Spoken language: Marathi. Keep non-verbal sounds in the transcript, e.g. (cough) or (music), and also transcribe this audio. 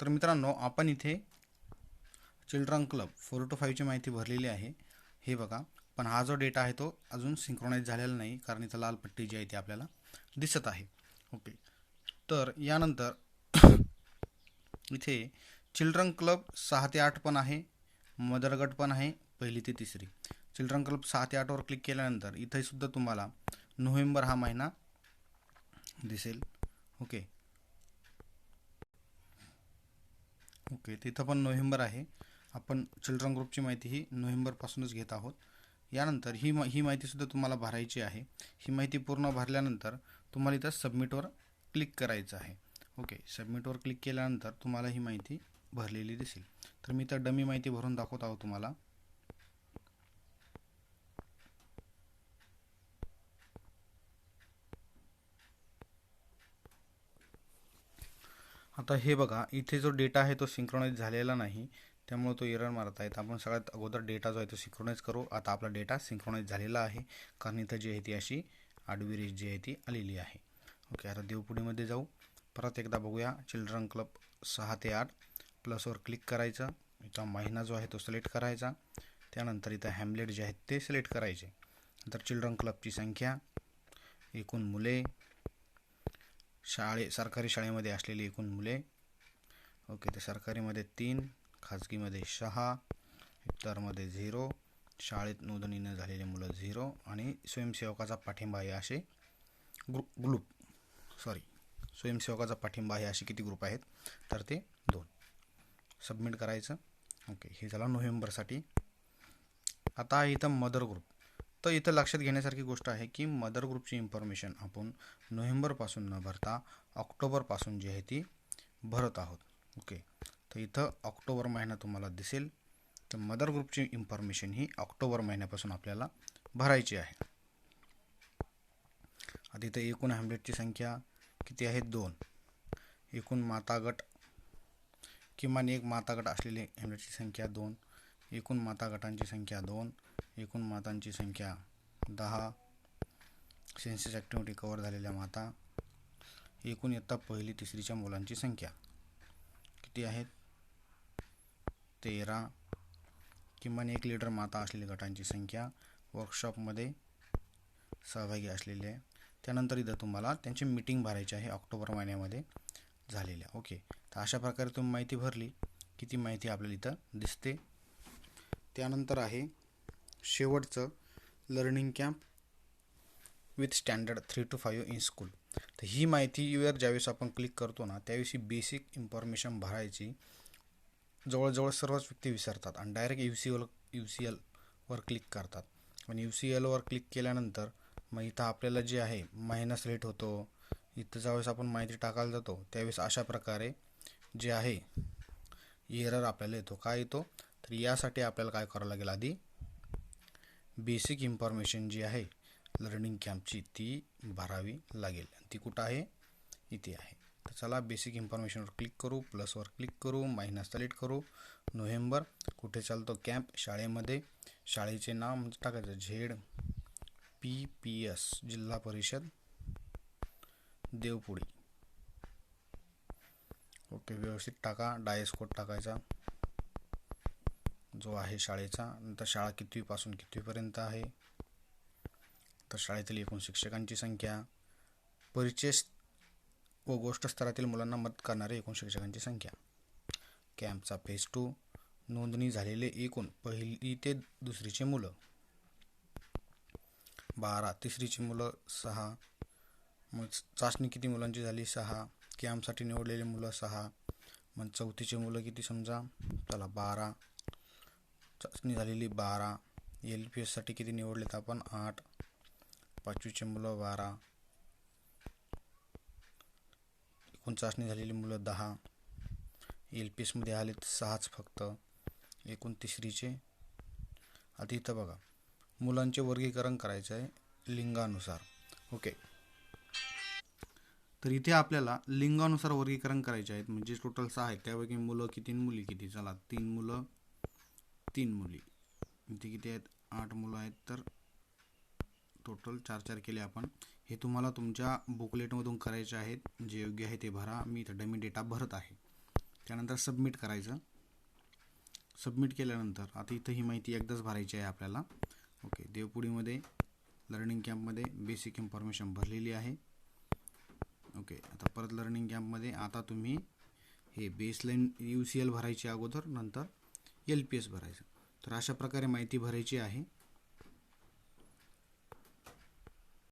तर मित्रांनो आपण इथे चिल्ड्रन क्लब फोर टू फाईव्हची माहिती भरलेली आहे. हे बघा पण हा जो डेटा आहे तो अजून सिंक्रोनाईज झालेला नाही कारण इथं लाल पट्टी जी आहे ती आपल्याला दिसत आहे. ओके. तर यानंतर (coughs) इथे चिल्ड्रन क्लब सहा ते आठ पण आहे मदर गट पण आहे पहिली ते तिसरी. चिल्ड्रन क्लब सहा ते आठवर क्लिक केल्यानंतर इथेसुद्धा तुम्हाला नोव्हेंबर हा महिना दिसेल. ओके. ओके तिथं पण नोव्हेंबर आहे. आपण चिल्ड्रन ग्रुपची माहिती ही नोव्हेंबरपासूनच घेत आहोत. यानंतर ही मा ही माहितीसुद्धा तुम्हाला भरायची आहे. ही माहिती पूर्ण भरल्यानंतर तुम्हाला इथं सबमिटवर क्लिक करायचं आहे. ओके सबमिटवर क्लिक केल्यानंतर तुम्हाला ही माहिती भरलेली दिसेल. तर मी तर डमी माहिती भरून दाखवत आहोत तुम्हाला. आता हे बघा इथे जो डेटा आहे तो सिंक्रोनाइज झालेला नाही त्यामुळे तो एरर मारत आहे आपण सगळ्यात अगोदर डेटा जो आहे तो सिंक्रोनाइज करू. आता आपला डेटा सिंक्रोनाइज झालेला आहे. कारण इथं जी आहे ती अशी आडवी रेष जी आहे ती आलेली आहे. ओके आता देवपुडीमध्ये जाऊ. परत एकदा बघूया. चिल्ड्रन क्लब सहा ते आठ. प्लसवर क्लिक करायचं. इथं महिना जो आहे तो सिलेक्ट करायचा. त्यानंतर इथं हॅमलेट जे आहेत ते सिलेक्ट करायचे. नंतर चिल्ड्रन क्लबची संख्या एकूण मुले शाळे सरकारी शाळेमध्ये असलेली एकूण मुले. ओके तर सरकारीमध्ये तीन खाजगीमध्ये सहा इतरमध्ये झिरो शाळेत नोंदणी न झालेली मुलं झिरो आणि स्वयंसेवकाचा पाठिंबा हे असे ग्रुप ग्रुप. सॉरी स्वयंसेवकाचा पाठिंबा हे असे किती ग्रुप आहेत? तर ते दोन. सबमिट करायचं. ओके हे झालं नोव्हेंबरसाठी. आता इथं मदर ग्रुप. तर इथं लक्षात घेण्यासारखी गोष्ट आहे की मदर ग्रुपची इन्फॉर्मेशन आपण नोव्हेंबरपासून न भरता ऑक्टोबरपासून जी आहे ती भरत आहोत. ओके तर इथं ऑक्टोबर महिना तुम्हाला दिसेल. तर मदर ग्रुपची इन्फॉर्मेशन ही ऑक्टोबर महिन्यापासून आपल्याला भरायची आहे. आता इथं एकूण हॅमलेटची संख्या किती आहे? दोन. एकूण माता गट किमान एक माता गट असलेली हॅमलेटची संख्या दोन. एकूण माता गटांची संख्या दोन. एकूण मातांची संख्या दहा. सेन्सेस ॲक्टिव्हिटी कवर झालेल्या माता. एकूण इयत्ता पहिली तिसरीच्या मुलांची संख्या. किती आहेत? तेरा. किमान एक लिटर माता असलेल्या गटांची संख्या वर्कशॉपमध्ये सहभागी असलेले. आहे त्यानंतर इथं तुम्हाला त्यांची मीटिंग भरायची आहे ऑक्टोबर महिन्यामध्ये झालेल्या. ओके. तर अशा प्रकारे तुम्ही माहिती भरली. की ती माहिती आपल्याला इथं दिसते. त्यानंतर आहे शेवटचं learning camp with standard three two five in school तर ही माहितीवर ज्यावेळेस आपण क्लिक करतो ना त्यावेळेस ही बेसिक इन्फॉर्मेशन भरायची जवळजवळ सर्वच व्यक्ती विसरतात आणि direct U C L U C एलवर click करतात. आणि यू सी एलवर क्लिक केल्यानंतर मग इथं आपल्याला जे आहे महिना सिलेक्ट होतो इथं ज्यावेळेस आपण माहिती टाकायला जातो त्यावेळेस अशा प्रकारे जे आहे एरर आपल्याला येतो. काय येतो? तर यासाठी आपल्याला काय करावं लागेल आधी? बेसिक इन्फॉर्मेशन जी आहे लर्निंग कॅम्पची ती भरावी लागेल. ती कुठं आहे? इथे आहे. तर चला बेसिक इन्फॉर्मेशनवर क्लिक करू प्लसवर क्लिक करू महिना सिलेक्ट करू. नोव्हेंबर कुठे चालतो कॅम्प शाळेमध्ये. शाळेचे नाव म्हणजे टाकायचं झेड पी पी एस जिल्हा परिषद देवपुडी. ओके व्यवस्थित टाका. डायस कोड टाकायचा. जो आहे शाळेचा नंतर शाळा कितवीपासून कितवीपर्यंत आहे? तर शाळेतील एकूण शिक्षकांची संख्या परिचय व गोष्ट स्तरातील मुलांना मदत करणारे एकूण शिक्षकांची संख्या. कॅम्पचा फेज टू नोंदणी झालेले एकूण पहिली ते दुसरीचे मुलं. बारा तिसरीची मुलं सहा. मग चाचणी किती मुलांची झाली? सहा. कॅम्पसाठी निवडलेले मुलं सहा. मग चौथीचे मुलं किती समजा? चला बारा. चाचणी झालेली बारा. एल पी एससाठी किती निवडलेत आपण? आठ. पाचवीचे मुलं बारा. एकूण चाचणी झालेली मुलं दहा. एल पी एसमध्ये आलेत सहाच फक्त. एकूण तिसरीचे. आता इथं बघा. मुलांचे वर्गीकरण करायचं आहे लिंगानुसार. ओके. तर इथे आपल्याला लिंगानुसार वर्गीकरण करायचे आहेत. म्हणजे टोटल सहा आहेत. त्यापैकी मुलं किती मुली किती? चला तीन मुलं तीन मुली. इथे किती आहेत? आठ मुलं आहेत तर टोटल चार चार केले आपण. हे तुम्हाला तुमच्या बुकलेटमधून करायचे आहेत. जे योग्य आहे ते भरा. मी इथं डमी डेटा भरत आहे. त्यानंतर सबमिट करायचं. सबमिट केल्यानंतर आता इथं ही माहिती एकदाच भरायची आहे आपल्याला. ओके देवपुडीमध्ये लर्निंग कॅम्पमध्ये बेसिक इन्फॉर्मेशन भरलेली आहे. ओके आता परत लर्निंग कॅम्पमध्ये आता तुम्ही हे बेसलाईन यू सी एल भरायची अगोदर नंतर एल पी एस भरायचं. तर अशा प्रकारे माहिती भरायची आहे.